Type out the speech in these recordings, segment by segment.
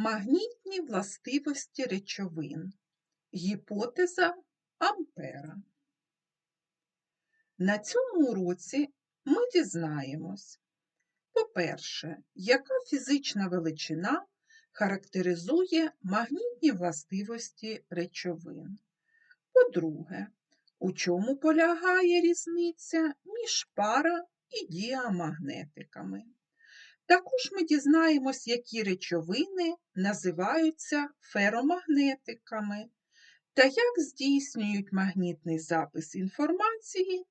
Магнітні властивості речовин. Гіпотеза Ампера. На цьому уроці ми дізнаємось, по-перше, яка фізична величина характеризує магнітні властивості речовин. По-друге, у чому полягає різниця між пара і діамагнетиками. Також ми дізнаємось, які речовини називаються феромагнетиками та як здійснюють магнітний запис інформації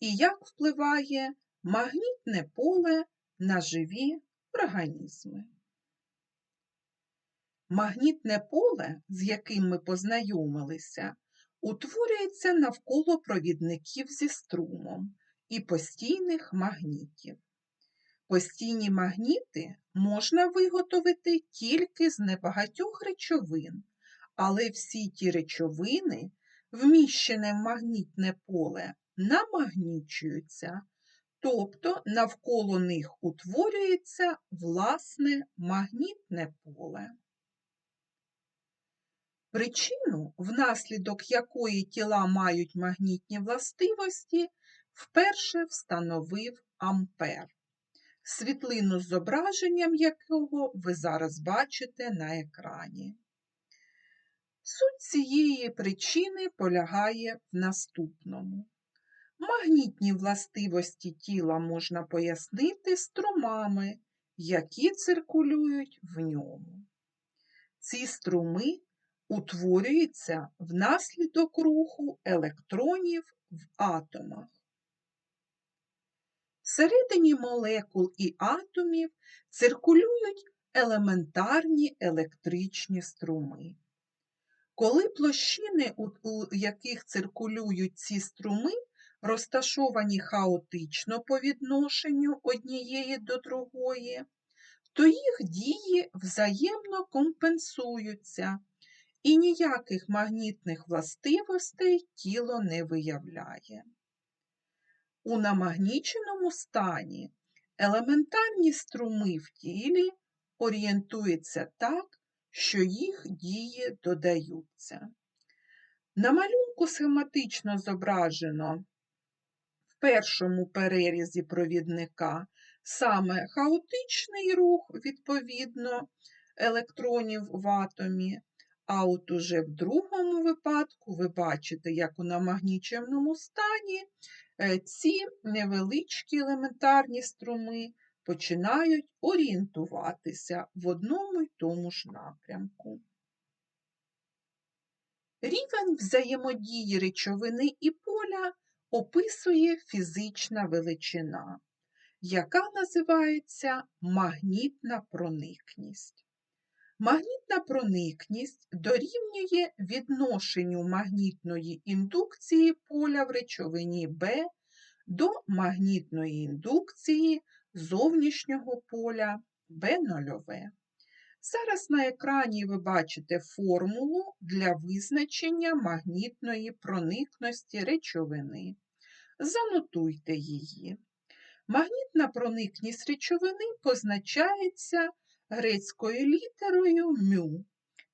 і як впливає магнітне поле на живі організми. Магнітне поле, з яким ми познайомилися, утворюється навколо провідників зі струмом і постійних магнітів. Постійні магніти можна виготовити тільки з небагатьох речовин, але всі ті речовини, вміщені в магнітне поле, намагнічуються, тобто навколо них утворюється власне магнітне поле. Причину, внаслідок якої тіла мають магнітні властивості, вперше встановив Ампер світлину з зображенням якого ви зараз бачите на екрані. Суть цієї причини полягає в наступному. Магнітні властивості тіла можна пояснити струмами, які циркулюють в ньому. Ці струми утворюються внаслідок руху електронів в атомах. Всередині молекул і атомів циркулюють елементарні електричні струми. Коли площини, у яких циркулюють ці струми, розташовані хаотично по відношенню однієї до другої, то їх дії взаємно компенсуються і ніяких магнітних властивостей тіло не виявляє. У намагніченому стані елементарні струми в тілі орієнтуються так, що їх дії додаються. На малюнку схематично зображено в першому перерізі провідника саме хаотичний рух, відповідно, електронів в атомі, а от уже в другому випадку ви бачите, як у намагніченому стані Е, ці невеличкі елементарні струми починають орієнтуватися в одному й тому ж напрямку. Рівень взаємодії речовини і поля описує фізична величина, яка називається магнітна проникність. Магнітна проникність дорівнює відношенню магнітної індукції поля в речовині Б до магнітної індукції зовнішнього поля Б0. Зараз на екрані ви бачите формулу для визначення магнітної проникності речовини. Занотуйте її. Магнітна проникність речовини позначається грецькою літерою мю.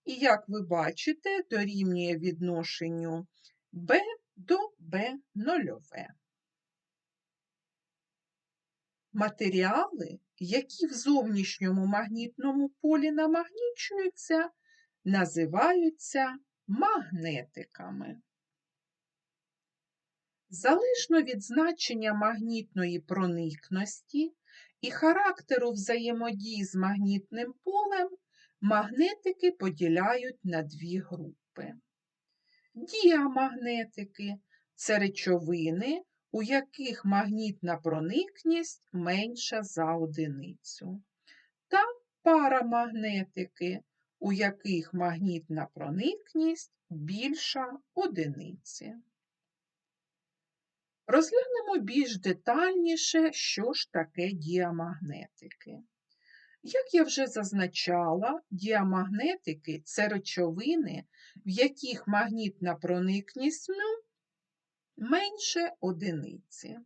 І, як ви бачите, дорівнює відношенню b до b0. Матеріали, які в зовнішньому магнітному полі намагнічуються, називаються магнетиками. Залежно від значення магнітної проникності, і характеру взаємодії з магнітним полем магнетики поділяють на дві групи. Діамагнетики це речовини, у яких магнітна проникність менша за одиницю, та парамагнетики, у яких магнітна проникність більша одиниці. Розглянемо більш детальніше, що ж таке діамагнетики. Як я вже зазначала, діамагнетики це речовини, в яких магнітна проникність ну, менше одиниці.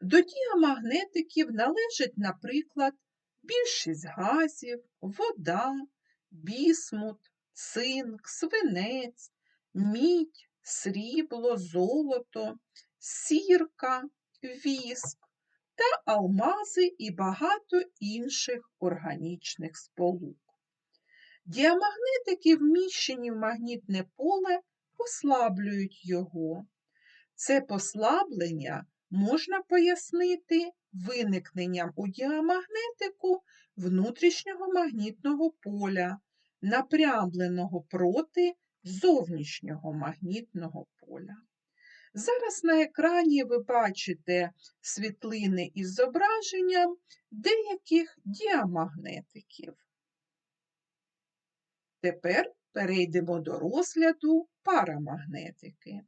До діамагнетиків належать, наприклад, більшість газів, вода, бісмут, цинк, свинець, мідь, срібло, золото, сірка, віск та алмази і багато інших органічних сполук. Діамагнетики, вміщені в магнітне поле, послаблюють його. Це послаблення можна пояснити виникненням у діамагнетику внутрішнього магнітного поля, напрямленого проти зовнішнього магнітного поля. Зараз на екрані ви бачите світлини із зображенням деяких діамагнетиків. Тепер перейдемо до розгляду парамагнетики.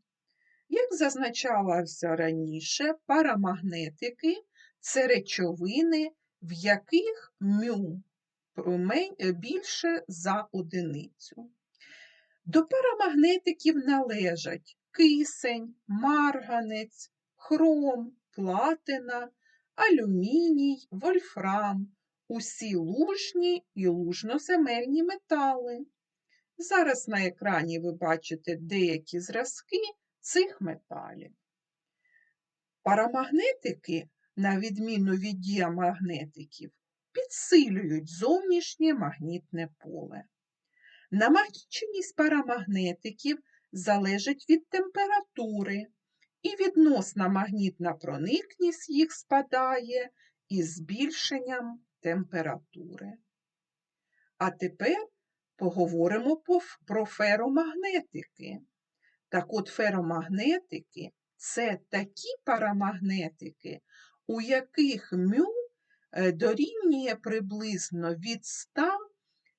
Як зазначалося раніше, парамагнетики це речовини, в яких мю більше за одиницю. До парамагнетиків належать кисень, марганець, хром, платина, алюміній, вольфрам, усі лужні і лужноземельні метали. Зараз на екрані ви бачите деякі зразки цих металів. Парамагнетики, на відміну від діамагнетиків, підсилюють зовнішнє магнітне поле. Намагніченість парамагнетиків залежить від температури, і відносна магнітна проникність їх спадає із збільшенням температури. А тепер поговоримо про феромагнетики. Так от феромагнетики це такі парамагнетики, у яких мю е, дорівнює приблизно від 100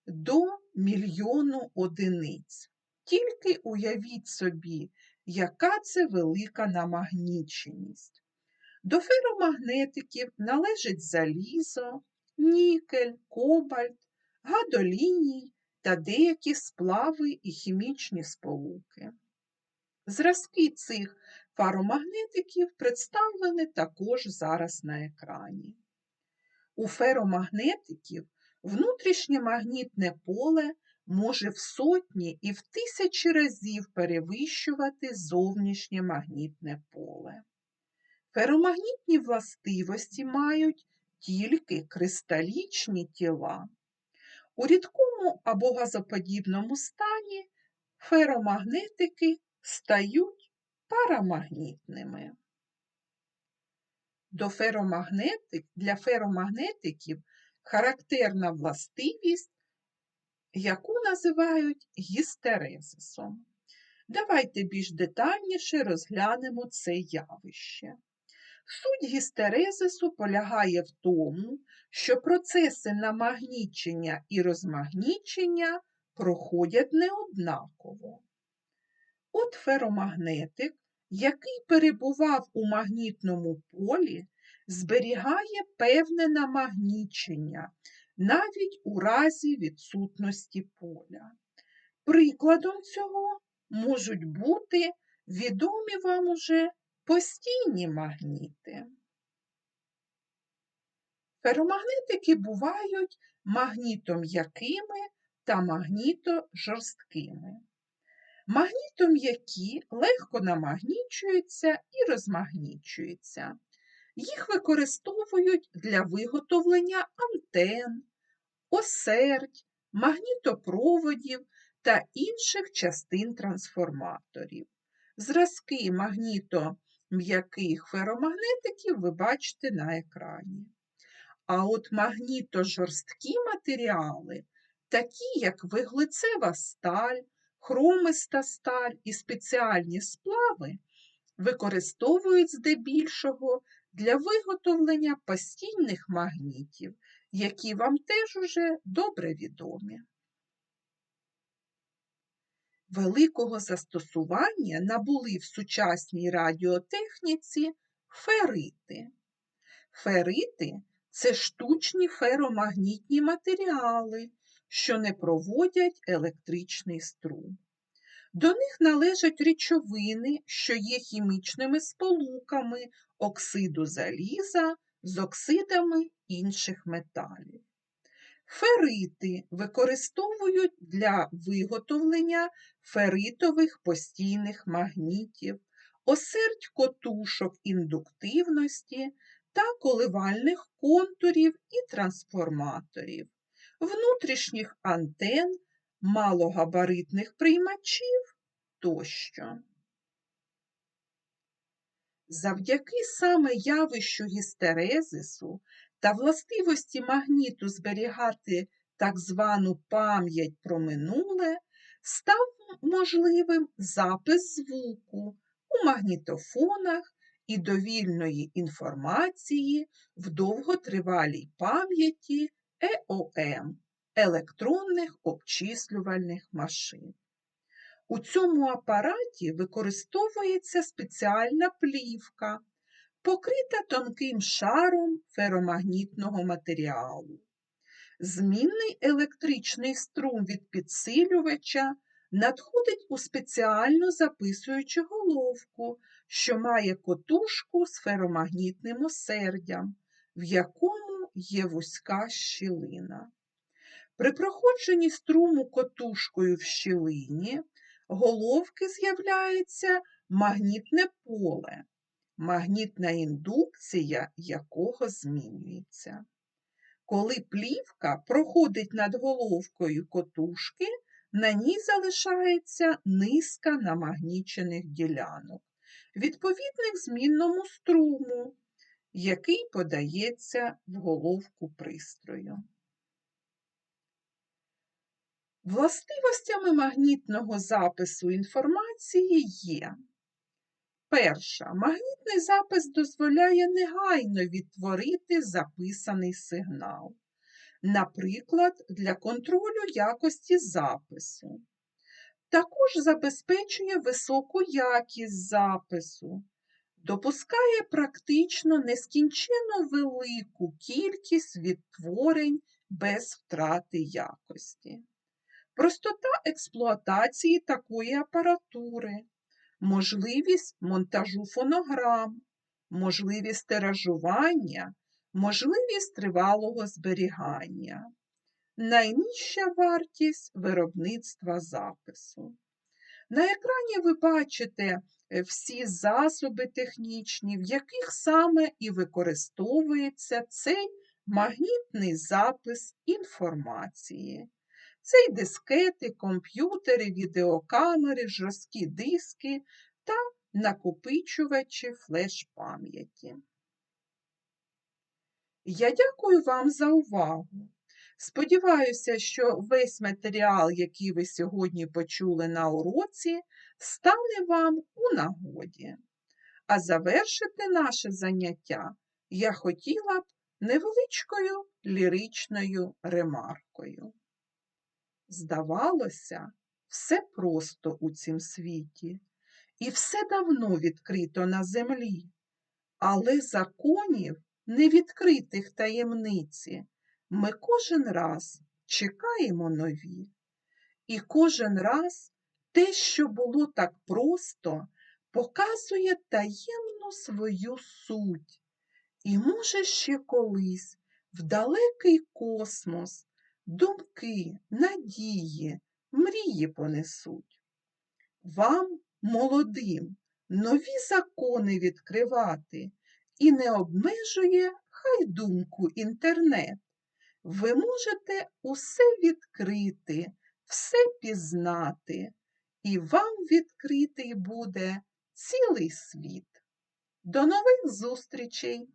до мільйону одиниць. Тільки уявіть собі, яка це велика намагніченість. До феромагнетиків належить залізо, нікель, кобальт, гадоліній та деякі сплави і хімічні сполуки. Зразки цих фаромагнетиків представлені також зараз на екрані. У феромагнетиків внутрішнє магнітне поле може в сотні і в тисячі разів перевищувати зовнішнє магнітне поле. Феромагнітні властивості мають тільки кристалічні тіла. У рідкому або газоподібному стані феромагнетики стають парамагнітними. До феромагнетик, Для феромагнетиків характерна властивість, яку називають гістерезисом. Давайте більш детальніше розглянемо це явище. Суть гістерезису полягає в тому, що процеси намагнічення і розмагнічення проходять неоднаково. От феромагнетик, який перебував у магнітному полі, зберігає певне намагнічення навіть у разі відсутності поля. Прикладом цього можуть бути відомі вам уже постійні магніти. Феромагнетики бувають магнітом'якими та магнітожорсткими. Магнітом'які легко намагнічуються і розмагнічуються. Їх використовують для виготовлення антен, осердь, магнітопроводів та інших частин трансформаторів. Зразки магнітом'яких феромагнетиків ви бачите на екрані. А от магнітожорсткі матеріали, такі як виглицева сталь, хромиста сталь і спеціальні сплави, використовують здебільшого для виготовлення постійних магнітів, які вам теж уже добре відомі. Великого застосування набули в сучасній радіотехніці ферити. Ферити це штучні феромагнітні матеріали, що не проводять електричний струм. До них належать речовини, що є хімічними сполуками оксиду заліза з оксидами інших металів. Ферити використовують для виготовлення феритових постійних магнітів, осердь котушок індуктивності та коливальних контурів і трансформаторів, внутрішніх антен, малогабаритних приймачів тощо. Завдяки саме явищу гістерезису та властивості магніту зберігати так звану пам'ять про минуле, став можливим запис звуку у магнітофонах і довільної інформації в довготривалій пам'яті ЕОМ електронних обчислювальних машин. У цьому апараті використовується спеціальна плівка, покрита тонким шаром феромагнітного матеріалу. Змінний електричний струм від підсилювача надходить у спеціальну записуючу головку, що має котушку з феромагнітним осердям, в якому є вузька щілина. При проходженні струму котушкою в щілині головки з'являється магнітне поле, магнітна індукція якого змінюється. Коли плівка проходить над головкою котушки, на ній залишається низка намагнічених ділянок, відповідних змінному струму, який подається в головку пристрою. Властивостями магнітного запису інформації є. Перша. Магнітний запис дозволяє негайно відтворити записаний сигнал, наприклад, для контролю якості запису. Також забезпечує високу якість запису, допускає практично нескінченно велику кількість відтворень без втрати якості. Простота експлуатації такої апаратури, можливість монтажу фонограм, можливість тиражування, можливість тривалого зберігання, найнижча вартість виробництва запису. На екрані ви бачите е, всі засоби технічні, в яких саме і використовується цей магнітний запис інформації. Це й дискети, комп'ютери, відеокамери, жорсткі диски та накопичувачі флеш-пам'яті. Я дякую вам за увагу. Сподіваюся, що весь матеріал, який ви сьогодні почули на уроці, стане вам у нагоді. А завершити наше заняття я хотіла б невеличкою ліричною ремаркою. Здавалося, все просто у цім світі, і все давно відкрито на землі, але законів, невідкритих таємниці, ми кожен раз чекаємо нові. І кожен раз те, що було так просто, показує таємну свою суть. І, може, ще колись в далекий космос думки, надії, мрії понесуть. Вам, молодим, нові закони відкривати і не обмежує хай думку інтернет. Ви можете усе відкрити, все пізнати, і вам відкритий буде цілий світ. До нових зустрічей!